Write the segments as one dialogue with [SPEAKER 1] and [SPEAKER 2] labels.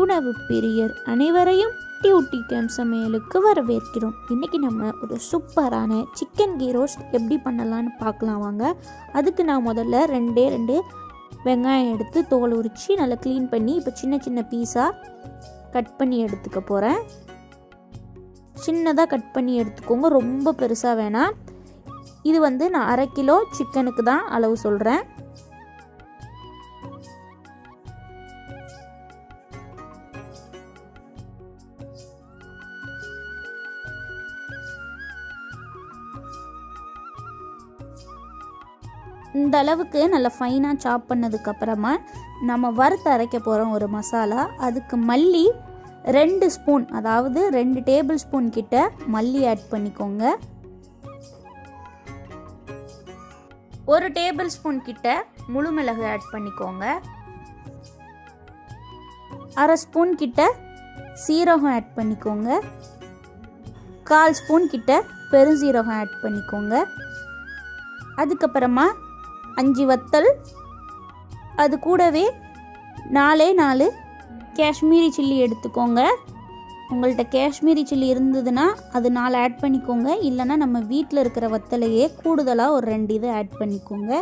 [SPEAKER 1] உணவு பிரியர் அனைவரையும் டியூட்டி கேம் சமையலுக்கு வரவேற்கிறோம். இன்றைக்கி நம்ம ஒரு சூப்பரான சிக்கன் கீ ரோஸ்ட் எப்படி பண்ணலான்னு பார்க்கலாம் வாங்க. அதுக்கு நான் முதல்ல ரெண்டே ரெண்டு வெங்காயம் எடுத்து தோல் உரித்து நல்லா க்ளீன் பண்ணி இப்போ சின்ன சின்ன பீஸாக கட் பண்ணி எடுத்துக்க போகிறேன் சின்னதாக கட் பண்ணி எடுத்துக்கோங்க ரொம்ப பெருசாக வேணாம். இது வந்து நான் அரை கிலோ சிக்கனுக்கு தான் அளவு சொல்கிறேன் இந்த அளவுக்கு நல்லா ஃபைனாக சாப் பண்ணதுக்கப்புறமா நம்ம வறுத்து அரைக்க போகிறோம் ஒரு மசாலா. அதுக்கு மல்லி ரெண்டு ஸ்பூன் அதாவது ரெண்டு டேபிள் ஸ்பூன் கிட்ட மல்லி ஆட் பண்ணிக்கோங்க. ஒரு டேபிள் ஸ்பூன் கிட்ட முழு மிளகு ஆட் பண்ணிக்கோங்க. அரை ஸ்பூன் கிட்ட சீரகம் ஆட் பண்ணிக்கோங்க. கால் ஸ்பூன் கிட்ட பெருஞ்சீரகம் ஆட் பண்ணிக்கோங்க. அதுக்கப்புறமா அஞ்சு வத்தல். அது கூடவே நாலே நாலு காஷ்மீரி சில்லி எடுத்துக்கோங்க. உங்கள்கிட்ட காஷ்மீரி சில்லி இருந்ததுன்னா அது நாலு ஆட் பண்ணிக்கோங்க. இல்லைன்னா நம்ம வீட்டில் இருக்கிற வத்தலையே கூடுதலாக ஒரு ரெண்டு இதை ஆட் பண்ணிக்கோங்க.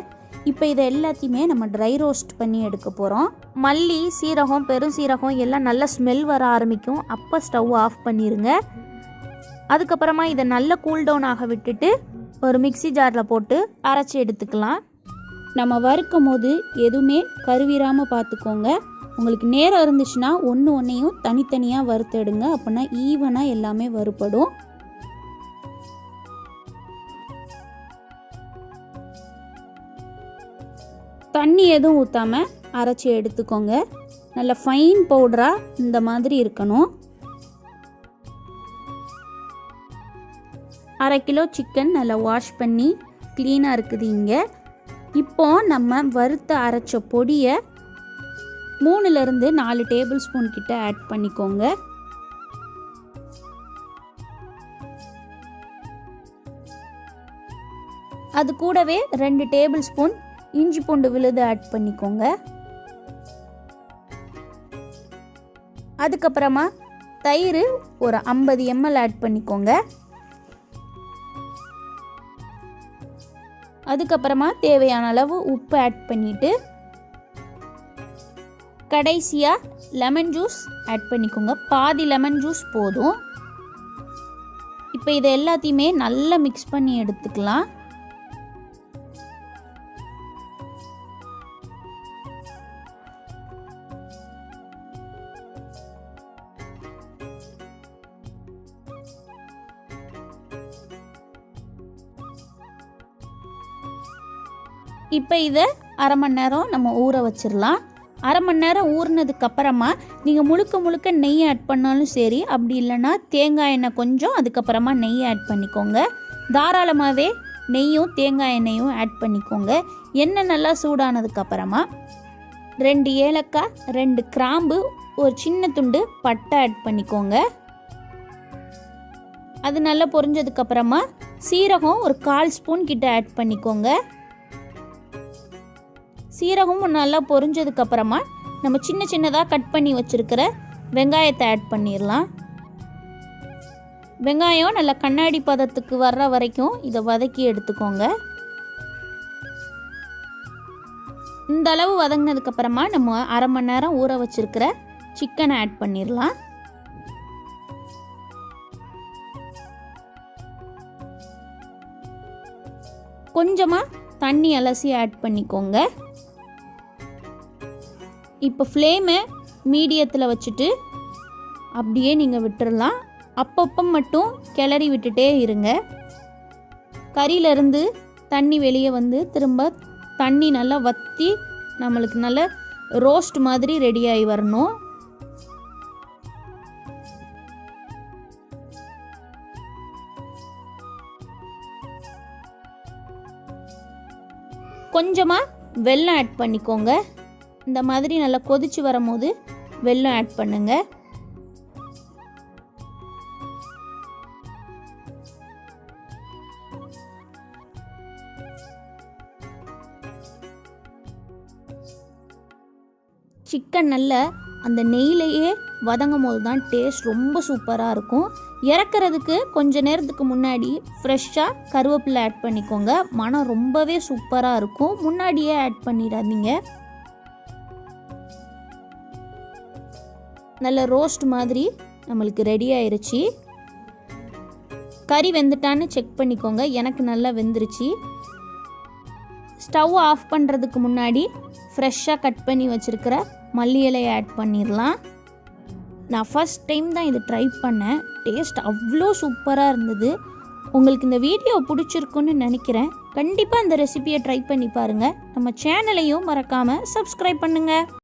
[SPEAKER 1] இப்போ இதை எல்லாத்தையுமே நம்ம ட்ரை ரோஸ்ட் பண்ணி எடுக்க போகிறோம் மல்லி சீரகம் பெரும் சீரகம் எல்லாம் நல்லா ஸ்மெல் வர ஆரம்பிக்கும். அப்போ ஸ்டவ் ஆஃப் பண்ணிடுங்க அதுக்கப்புறமா இதை நல்லா கூல் டவுன் ஆக விட்டுட்டு ஒரு மிக்சி ஜாரில் போட்டு அரைச்சி எடுத்துக்கலாம். நம்ம வறுக்கும் போது எதுவுமே கருவிராமல் பார்த்துக்கோங்க உங்களுக்கு நேரம் இருந்துச்சுன்னா ஒன்று ஒன்றையும் தனித்தனியாக வறுத்தெடுங்க அப்படின்னா ஈவனாக எல்லாமே வறுப்படும் தண்ணி எதுவும் ஊற்றாமல் அரைச்சி எடுத்துக்கோங்க. நல்ல ஃபைன் பவுடராக இந்த மாதிரி இருக்கணும். அரை கிலோ சிக்கன் நல்லா வாஷ் பண்ணி க்ளீனாக இருக்குது இங்கே. இப்போ நம்ம வறுத்த அரைச்ச பொடியை மூணுலேருந்து நாலு டேபிள் ஸ்பூன் கிட்ட ஆட் பண்ணிக்கோங்க. அது கூடவே ரெண்டு டேபிள் ஸ்பூன் இஞ்சி பூண்டு விழுது ஆட் பண்ணிக்கோங்க. அதுக்கப்புறமா தயிர் ஒரு ஐம்பது எம்எல் ஆட் பண்ணிக்கோங்க. அதுக்கப்புறமா தேவையான அளவு உப்பு ஆட் பண்ணிவிட்டு கடைசியாக லெமன் ஜூஸ் ஆட் பண்ணிக்கோங்க. பாதி லெமன் ஜூஸ் போதும். இப்போ இதை எல்லாத்தையுமே நல்லா மிக்ஸ் பண்ணி எடுத்துக்கலாம். இப்போ இதை அரை மணி நேரம் நம்ம ஊற வச்சிடலாம் அரை மணி நேரம் ஊறினதுக்கு அப்புறமா நீங்கள் முழுக்க முழுக்க நெய் ஆட் பண்ணாலும் சரி அப்படி இல்லைன்னா தேங்காய் எண்ணெய் கொஞ்சம் அதுக்கப்புறமா நெய் ஆட் பண்ணிக்கோங்க. தாராளமாகவே நெய்யும் தேங்காய் எண்ணெயும் ஆட் பண்ணிக்கோங்க. எண்ணெய் நல்லா சூடானதுக்கப்புறமா ரெண்டு ஏலக்காய் ரெண்டு கிராம்பு ஒரு சின்ன துண்டு பட்டை ஆட் பண்ணிக்கோங்க. அது நல்லா பொரிஞ்சதுக்கப்புறமா சீரகம் ஒரு கால் ஸ்பூன் கிட்ட ஆட் பண்ணிக்கோங்க. சீரகமும் நல்லா பொரிஞ்சதுக்கப்புறமா நம்ம சின்ன சின்னதாக கட் பண்ணி வச்சுருக்கிற வெங்காயத்தை ஆட் பண்ணிடலாம். வெங்காயம் நல்லா கண்ணாடி பதத்துக்கு வர்ற வரைக்கும் இதை வதக்கி எடுத்துக்கோங்க. இந்த அளவு வதங்கினதுக்கப்புறமா நம்ம அரை மணி நேரம் ஊற வச்சுருக்கிற சிக்கனை ஆட் பண்ணிடலாம். கொஞ்சமாக தண்ணி அலசி ஆட் பண்ணிக்கோங்க. இப்போ ஃப்ளேமை மீடியத்தில் வச்சுட்டு அப்படியே நீங்கள் விட்டுறலாம். அப்பப்போ மட்டும் கிளறி விட்டுட்டே இருங்க. கறியிலேருந்து தண்ணி வெளியே வந்து திரும்ப தண்ணி நல்லா வற்றி நம்மளுக்கு நல்ல ரோஸ்ட் மாதிரி ரெடியாகி வரணும். கொஞ்சமாக வெல்லம் ஆட் பண்ணிக்கோங்க. இந்த மாதிரி நல்லா கொதிச்சு வரும்போது வெல்லம் ஆட் பண்ணுங்க. சிக்கன் நல்ல அந்த நெய்லையே வதங்கும் போது தான் டேஸ்ட் ரொம்ப சூப்பராக இருக்கும். இறக்குறதுக்கு கொஞ்ச நேரத்துக்கு முன்னாடி ஃப்ரெஷ்ஷாக கருவேப்பிலை ஆட் பண்ணிக்கோங்க. மனம் ரொம்பவே சூப்பராக இருக்கும். முன்னாடியே ஆட் பண்ணிடாதீங்க. நல்ல ரோஸ்ட் மாதிரி நம்மளுக்கு ரெடி ஆயிடுச்சு கறி வெந்துட்டான்னு செக் பண்ணிக்கோங்க. எனக்கு நல்லா வெந்துருச்சு. ஸ்டவ் ஆஃப் பண்ணுறதுக்கு முன்னாடி ஃப்ரெஷ்ஷாக கட் பண்ணி வச்சுருக்கிற மல்லி இலையை ஆட் பண்ணிடலாம். நான் ஃபஸ்ட் டைம் தான் இது ட்ரை பண்ணேன். டேஸ்ட் அவ்வளோ சூப்பராக இருந்தது. உங்களுக்கு இந்த வீடியோ பிடிச்சிருக்குன்னு நினைக்கிறேன். கண்டிப்பாக இந்த ரெசிபியை ட்ரை பண்ணி பாருங்கள் நம்ம சேனலையும் மறக்காமல் சப்ஸ்கிரைப் பண்ணுங்கள்